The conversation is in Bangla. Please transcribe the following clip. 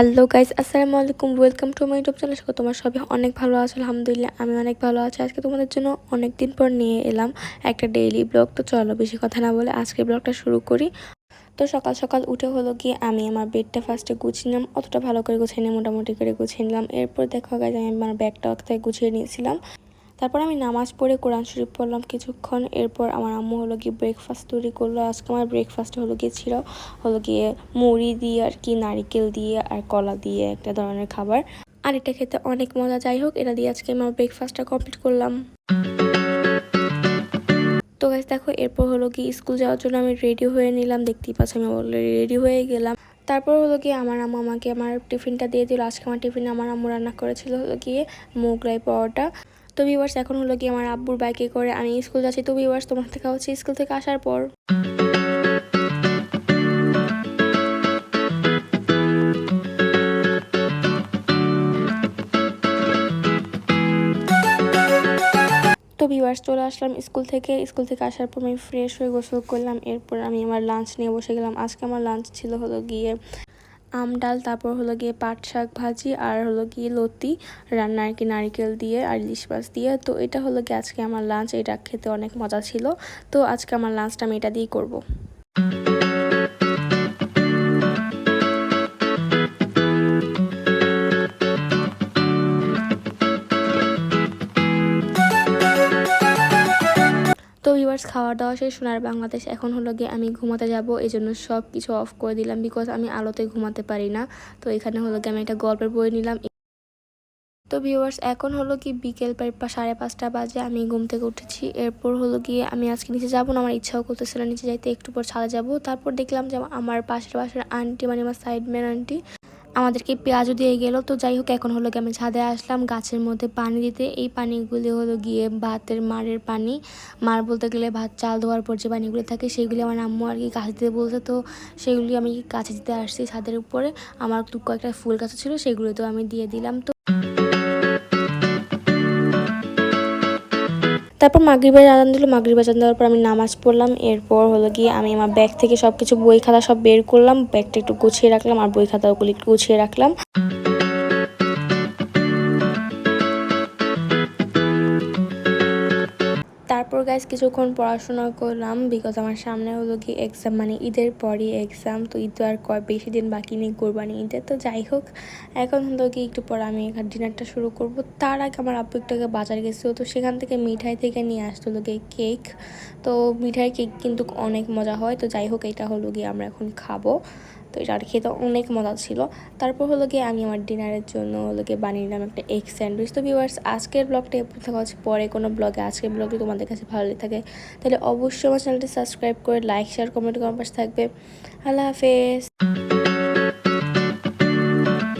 হ্যালো গাইজ আসসালামু আলাইকুম। Welcome to my YouTube channel আশা তোমার সবাই অনেক ভালো আছো। আলহামদুলিল্লাহ, আমি অনেক ভালো আছি। আজকে তোমাদের জন্য অনেক দিন পর নিয়ে এলাম একটা ডেইলি ব্লগ তো চলো বেশি কথা না বলে আজকে ব্লগটা শুরু করি। তো সকাল সকাল উঠে হলো গিয়ে আমি আমার বেডটা ফার্স্টে গুছিয়ে নিলাম। অতটা ভালো করে গুছিয়ে নিয়ে মোটামুটি করে গুছিয়ে নিলাম। এরপর দেখো গাইজ আমি আমার ব্যাগটা অর্থাৎ গুছিয়ে নিয়েছিলাম। তারপর আমি নামাজ পড়ে কোরআন শরীফ পড়লাম কিছুক্ষণ। এরপর আমার আম্মু হলো গিয়ে ব্রেকফাস্ট তৈরি করল। আজকে আমার ব্রেকফাস্ট হলো গিয়ে ছিল হলো গিয়ে মুড়ি দিয়ে আর কি, নারিকেল দিয়ে আর কলা দিয়ে একটা ধরনের খাবার। আর এটা খেতে অনেক মজা। যাই হোক, এটা দিয়ে আজকে আমার ব্রেকফাস্টটা কমপ্লিট করলাম। তো গাছ দেখো, এরপর হলো কি স্কুল যাওয়ার জন্য আমি রেডি হয়ে নিলাম। দেখতেই পাচ্ছি, আমি অলরেডি রেডি হয়ে গেলাম। তারপর হলো কি আমার আম্মু আমাকে আমার টিফিনটা দিয়ে দিল। আজকে আমার টিফিনে আমার আম্মু রান্না করেছিল হলো গিয়ে মোগলাই পরোটা। তো ভিউয়ার্স এখন হলো কি আমার আব্বুর বাইকে করে আমি স্কুল যাচ্ছি। তো ভিউয়ার্স তোমার থেকে হচ্ছে স্কুল থেকে আসার পর। তো ভিউয়ার্স চলে আসলাম স্কুল থেকে। স্কুল থেকে আসার পর আমি ফ্রেশ হয়ে গোসল করলাম। এরপর আমি আমার লাঞ্চ নিয়ে বসে গেলাম। আজকে আমার লাঞ্চ ছিল হলো গিয়ে আম ডাল তারপর হলো গিয়ে পাট শাক ভাজি আর হলো গিয়ে লতি রান্না আর কি নারিকেল দিয়ে আর ইলিশ মাছ দিয়ে। তো এটা হলো গিয়ে আজকে আমার লাঞ্চ এটা খেতে অনেক মজা ছিল। তো আজকে আমার লাঞ্চটা আমি এটা দিয়েই করব। তো ভিউয়ার্স খাওয়া দাওয়া শেষ সোনার বাংলাদেশ এখন হলো গিয়ে আমি ঘুমাতে যাব। এই জন্য সব কিছু অফ করে দিলাম বিকজ আমি আলোতে ঘুমাতে পারি না। তো এখানে হলো গিয়ে আমি একটা গল্পের বই নিলাম। তো ভিউয়ার্স এখন হলো কি বিকেল প্রায় সাড়ে পাঁচটা বাজে, আমি ঘুম থেকে উঠেছি। এরপর হলো গিয়ে আমি আজকে নিচে যাব না, আমার ইচ্ছাও করতেছিল নিচে যাইতে, একটু পর ছাদে যাব। তারপর দেখলাম যে আমার পাশের পাশের আন্টি মানে আমার সাইড ম্যান আন্টি আমাদেরকে পেঁয়াজও দিয়ে গেল। তো যাই হোক, এখন হলো আমি ছাদে আসলাম। গাছের মধ্যে পানি দিতে। এই পানিগুলি হলো গিয়ে ভাতের মারের পানি। মার বলতে গেলে ভাত চাল ধোয়ার পর যে পানিগুলি থাকে সেইগুলি আমার আম্মু আর কি গাছ দিতে বলছে। তো সেগুলি আমি গাছে দিতে আসছি ছাদের উপরে। আমার দু কয়েকটা ফুল গাছ ছিল সেগুলো তো আমি দিয়ে দিলাম। তো তারপর মাগরিবের আজান দিল। মাগরিবের আজান দেওয়ার পর আমি নামাজ পড়লাম। এরপর হলো গিয়ে আমি আমার ব্যাগ থেকে সব কিছু বই খাতা সব বের করলাম। ব্যাগটা একটু গুছিয়ে রাখলাম আর বই খাতাগুলি একটু গুছিয়ে রাখলাম। তারপর গাইজ কিছুক্ষণ পড়াশোনা করলাম বিকজ আমার সামনে হলো কি এক্সাম মানে ঈদের পরই এক্সাম তো ঈদ তো আর কয়, বেশি দিন বাকি নেই কোরবানি ঈদে, তো যাই হোক, এখন হলো কি একটু পর আমি এখানে ডিনারটা শুরু করব। তার আগে আমার একটু আগে বাজার গেছিল, তো সেখান থেকে মিঠাই থেকে নিয়ে আসতো গিয়ে কেক তো মিঠাই কেক কিন্তু অনেক মজা হয়, তো যাই হোক, এটা হলো গিয়ে আমরা এখন খাব। তো এটা আর খেতে অনেক মজা ছিল। তারপর হলো গিয়ে আমি আমার ডিনারের জন্য হলো গিয়ে বানিয়ে নিলাম একটা এগ স্যান্ডউইচ তো ভিউয়ার্স আজকের ব্লগটা এরপর থাকা হচ্ছে পরে কোনো ব্লগে আজকের ব্লগটি তোমাদের কাছে ভালো লেগে থাকে, তাহলে অবশ্যই আমার চ্যানেলটি সাবস্ক্রাইব করে লাইক শেয়ার কমেন্ট করার পাশে থাকবে। আল্লাহ হাফেজ।